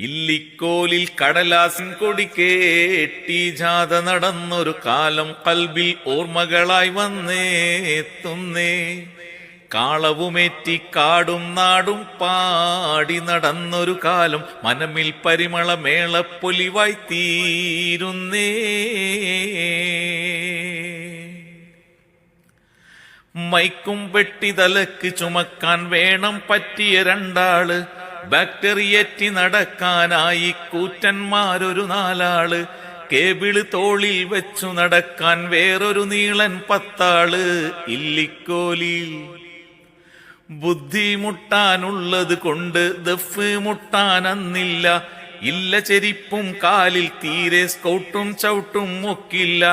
ഇല്ലിക്കോലിൽ കടലാസിൻ കൊടി കേട്ടി ജാഥ നടന്നൊരു കാലം കൽബിൽ ഓർമ്മകളായി വന്നേത്തുന്നേ കാളവുമേറ്റി കാടും നാടും പാടി നടന്നൊരു കാലം മനമിൽ പരിമള മേളപ്പൊലിവായി തീരുന്നേ മൈക്കും വെട്ടി തലക്ക് ചുമക്കാൻ വേണം പറ്റിയ രണ്ടാൾ ബാക്ടറിയേറ്റി നടക്കാനായി കൂറ്റന്മാരൊരു നാലാൾ കേബിൾ തോളിൽ വെച്ചു നടക്കാൻ വേറൊരു നീളൻ പത്താൾ ഇല്ലിക്കോലിൽ ബുദ്ധിമുട്ടാനുള്ളത് കൊണ്ട് ദഫ് മുട്ടാനന്നില്ല ഇല്ല ചെരിപ്പും കാലിൽ തീരെ സ്കൗട്ടും ചവിട്ടും ഒക്കില്ല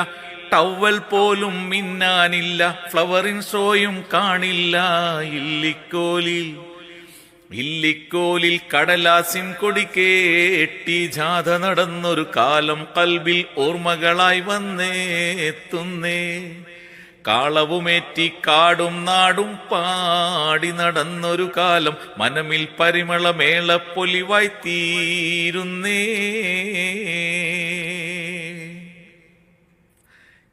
ടവൽ പോലും മിന്നാനില്ല ഫ്ലവറിൻ ഷോയും കാണില്ല ഇല്ലിക്കോലിൽ ഇല്ലിക്കോലിൽ കടലാസിൻ കൊടി കേട്ടി ജാഥ നടന്നൊരു കാലം കൽബിൽ ഓർമ്മകളായി വന്നേത്തുന്നേ കാളവുമേറ്റി കാടും നാടും പാടി നടന്നൊരു കാലം മനമിൽ പരിമള മേളപ്പൊലിവായി തീരുന്നേ.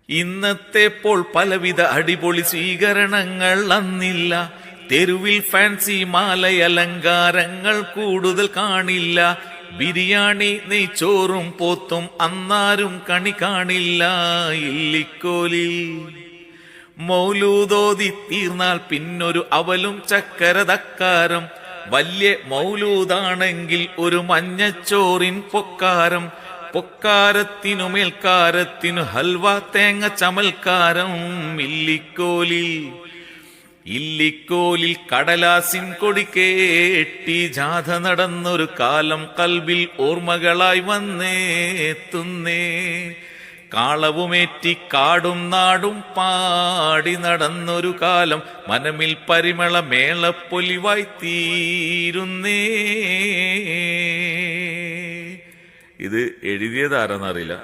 ഇന്നത്തെ പോൾ പലവിധ അടിപൊളി സ്വീകരണങ്ങൾ അന്നില്ല. തെരുവിൽ ഫാൻസി മാലയലങ്കാരങ്ങൾ കൂടുതൽ കാണില്ല. ബിരിയാണി നെയ്ച്ചോറും പോത്തും അന്നാരും കണി കാണില്ല. ഇല്ലിക്കോലിൽ മൗലൂദോതി തീർന്നാൽ പിന്നൊരു അവലും ചക്കര തക്കാരം. വലിയ മൗലൂദാണെങ്കിൽ ഒരു മഞ്ഞച്ചോറിൻ പൊക്കാരം. പൊക്കാരത്തിനു മേൽക്കാരത്തിനു ഹൽവ തേങ്ങ ചമൽക്കാരം. ഇല്ലിക്കോലിൽ ഇല്ലിക്കോലിൽ കടലാസിൻ കൊടിക്കേട്ടി ജാഥ നടന്നൊരു കാലം കൽബിൽ ഓർമ്മകളായി വന്നേത്തുന്നേ കാളവുമേറ്റി കാടും നാടും പാടി നടന്നൊരു കാലം മനമിൽ പരിമള മേളപ്പൊലിവായി തീരുന്നേ ഇത് എഴുതിയതാരെന്നറിയില്ല.